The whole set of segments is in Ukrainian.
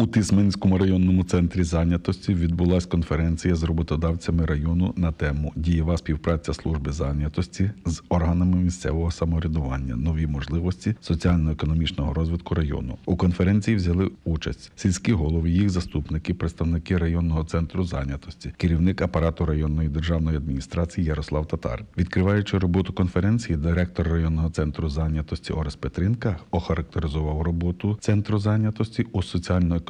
У Тисменському районному центрі зайнятості відбулася конференція з роботодавцями району на тему Дієва співпраця служби зайнятості з органами місцевого самоврядування, нові можливості соціально-економічного розвитку району. У конференції взяли участь сільські голови, їх заступники, представники районного центру зайнятості, керівник апарату районної державної адміністрації Ярослав Татар. Відкриваючи роботу конференції, директор районного центру зайнятості Орес Петринка охарактеризував роботу центру зайнятості у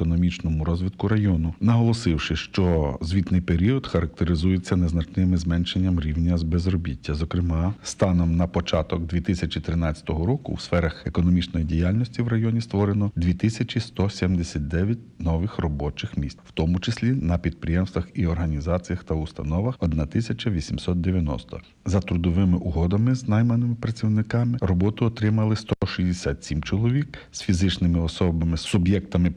соціально-економічному розвитку району, наголосивши, що звітний період характеризується незначним зменшенням рівня з безробіття. Зокрема, станом на початок 2013 року в сферах економічної діяльності в районі створено 2179 нових робочих місць, в тому числі на підприємствах і організаціях та установах 1890. За трудовими угодами з найманими працівниками роботу отримали 167 чоловік, з фізичними особами суб'єктами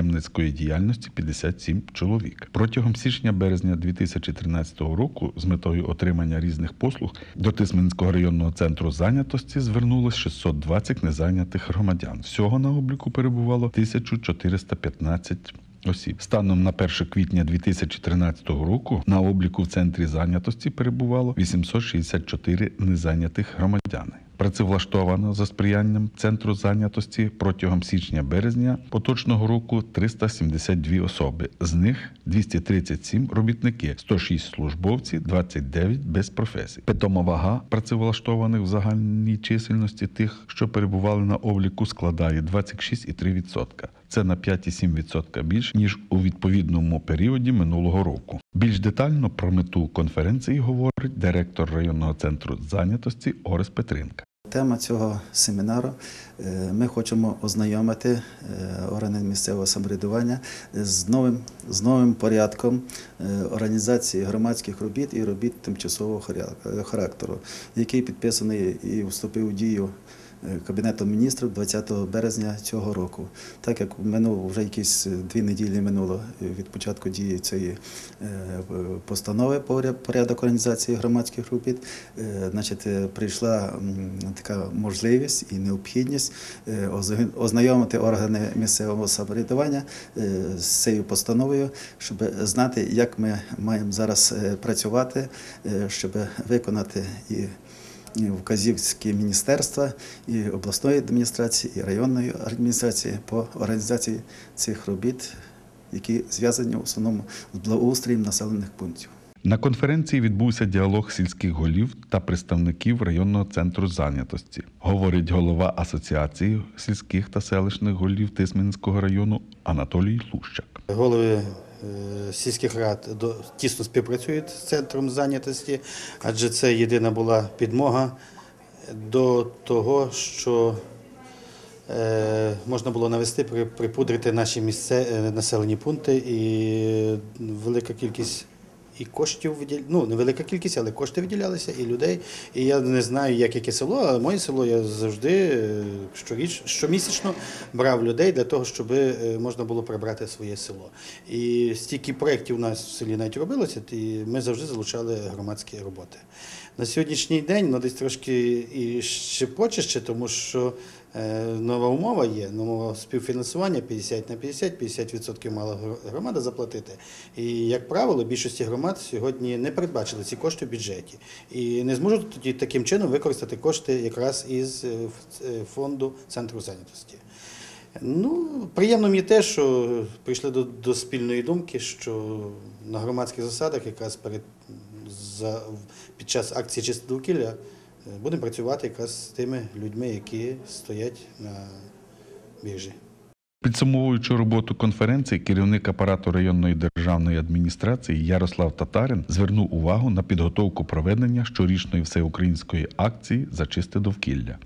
підприємницької діяльності 57 чоловік. Протягом січня-березня 2013 року з метою отримання різних послуг до Тисменського районного центру зайнятості звернулось 620 незайнятих громадян. Всього на обліку перебувало 1415 осіб. Станом на 1 квітня 2013 року на обліку в центрі зайнятості перебувало 864 незайнятих громадяни. Працевлаштовано за сприянням центру зайнятості протягом січня-березня поточного року 372 особи. З них 237 робітники, 106 службовці, 29 без професій. Питома вага працевлаштованих в загальній чисельності тих, що перебували на обліку, складає 26,3%. Це на 5,7% більш ніж у відповідному періоді минулого року. Більш детально про мету конференції говорить директор районного центру зайнятості Орес Петринка. Тема цього семінару е, ми хочемо ознайомити е, органи місцевого самоврядування з новим, з новим порядком е, організації громадських робіт і робіт тимчасового характеру, який підписаний і вступив у дію Кабінетом міністрів 20 березня цього року. Так як минуло вже якісь дві неділі минуло від початку дії цієї е, постанови поря- порядок організації громадських робіт, е, значить, е, прийшла така можливість і необхідність е, ознайомити органи місцевого самоврядування е, з цією постановою, щоб знати, як ми маємо зараз е, працювати, е, щоб виконати і вказівські міністерства, і обласної адміністрації, і районної адміністрації по організації цих робіт, які зв'язані в основному з благоустроєм населених пунктів. На конференції відбувся діалог сільських голів та представників районного центру зайнятості, говорить голова Асоціації сільських та селищних голів Тисменського району Анатолій Лущак. Голови сільських рад тісно співпрацюють з центром зайнятості, адже це єдина була підмога до того, що е, можна було навести, припудрити наші місце, е, населені пункти і велика кількість. І коштів виділ... ну невелика кількість, але кошти виділялися, і людей. І я не знаю, як яке село, але моє село я завжди е, щоріч, щомісячно брав людей для того, щоб е, можна було прибрати своє село. І стільки проєктів у нас в селі навіть робилося, і ми завжди залучали громадські роботи. На сьогоднішній день ну, десь трошки і ще почище, тому що нова умова є, нова співфінансування 50 на 50, 50% мала громада заплатити. І, як правило, більшості громад сьогодні не передбачили ці кошти в бюджеті. І не зможуть тоді таким чином використати кошти якраз із е, е, фонду центру зайнятості. Ну, приємно мені те, що прийшли до, до спільної думки, що на громадських засадах, якраз перед за, під час акції «Чисте довкілля е, будемо працювати якраз з тими людьми, які стоять на біржі. Підсумовуючи роботу конференції, керівник апарату районної державної адміністрації Ярослав Татарин звернув увагу на підготовку проведення щорічної всеукраїнської акції за чисте довкілля.